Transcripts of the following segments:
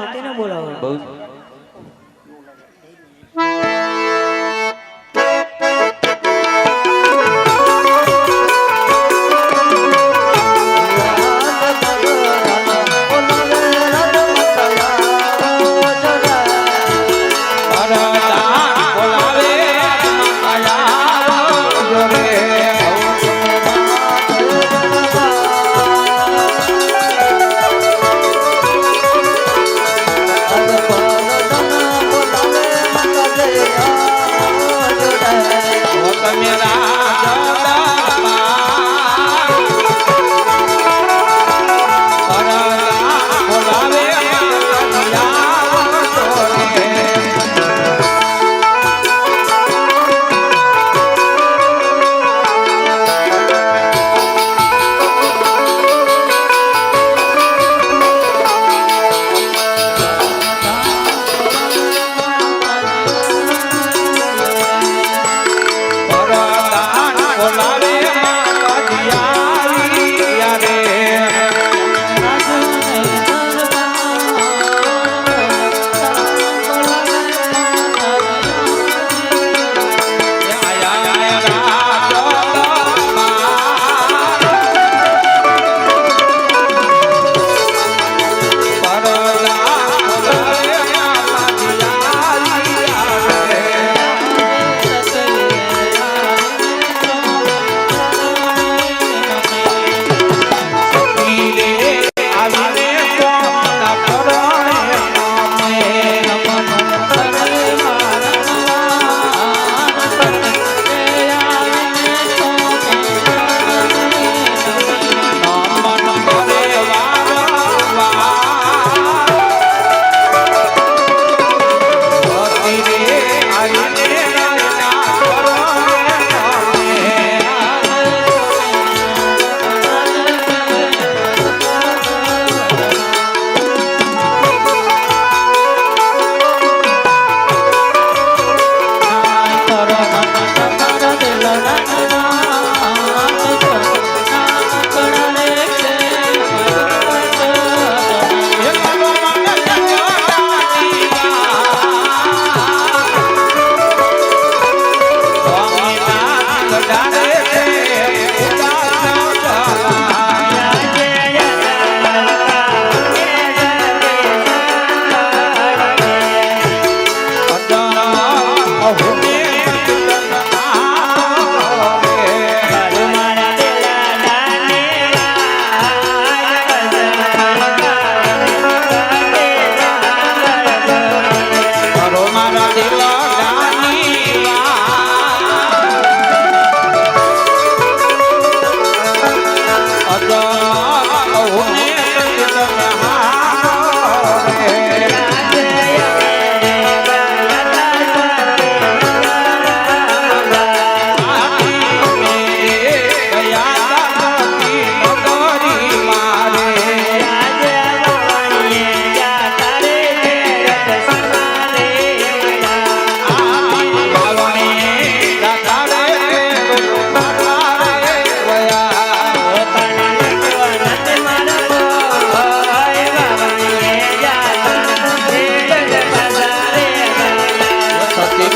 તો હાલ સતીને બોલાવો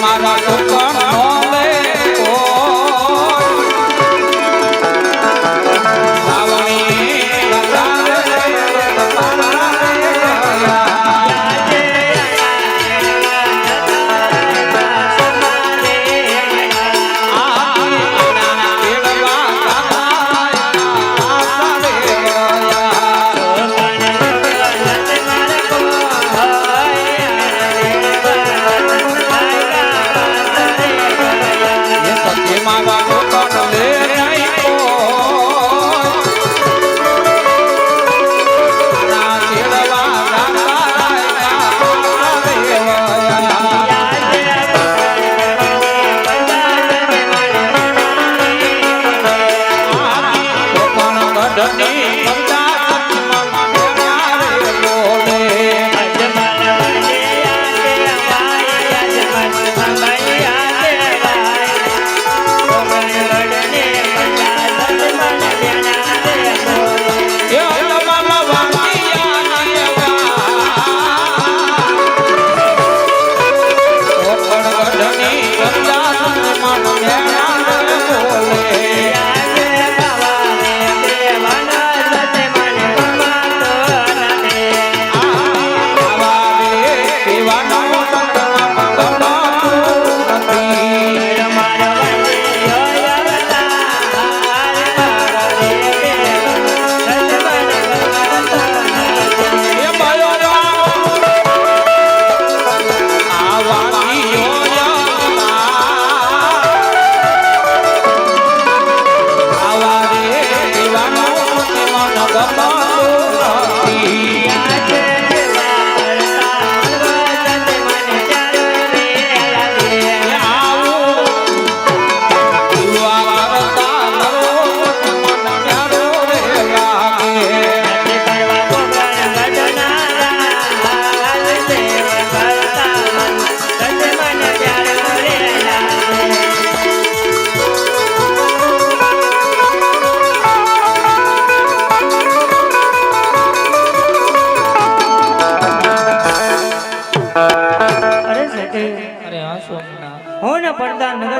મારા no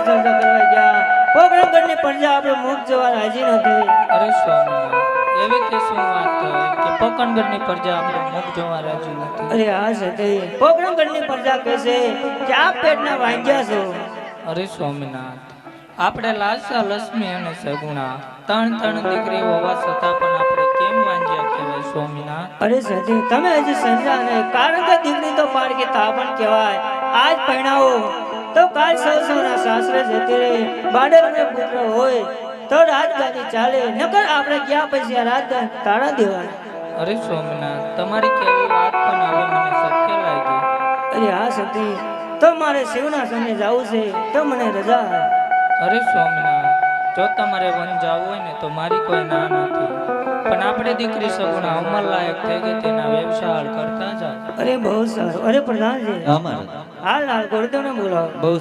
ચર્ચા કરવા ગયા. પોકરણગઢની પ્રજા આપણે મુખ જવા રાજી નથી. અરે સ્વામી એવી તે શું વાત કે પોકણગઢની પ્રજા આપણે મુખ જોવા રાજી નથી? અરે આ સતી પોકરણગઢની પ્રજા કહેશે કે આ પેટના વાંગ્યા છો. અરે સ્વામીનાથ આપણે લાસા લક્ષ્મી અને સગુણા ત્રણ ત્રણ દીકરી હોવા છતાં પણ આપણે કેમ વાંજ્યા કહેવાય સ્વામીનાથ? અરે સતી તમે હજી સમજા નહીં કારણ કે દીકરી તો પારકી તા પણ કહેવાય. આજ પહેણાવો તો કાલ સૌના સાસરે જતી રહે. બાડર ને પુત્ર હોય તો રાજગાદી ચાલે નકર આપણે ગયા પછી આ રાજગાદી તાળા દેવાના. અરે સ્વામિનાથ તમારી કેવી વાત પણ હવે મને સત્ય લાગી. અરે હા સતી તો મારે શિવના સામે જવું છે તો મને રજા. અરે સ્વામિનાથ જો તમારે વન જવું હોય ને તો મારી કોઈ ના નથી. પણ આપણે દીકરી સગુણા અમર લાયક થઈ ગઈ તેના વ્યવસાય કરતા જાઓ. અરે બહુ સારું. અરે પ્રધાનજી. અમારે હાલ હાલ ગુરુદેવને બોલાવો. બહુ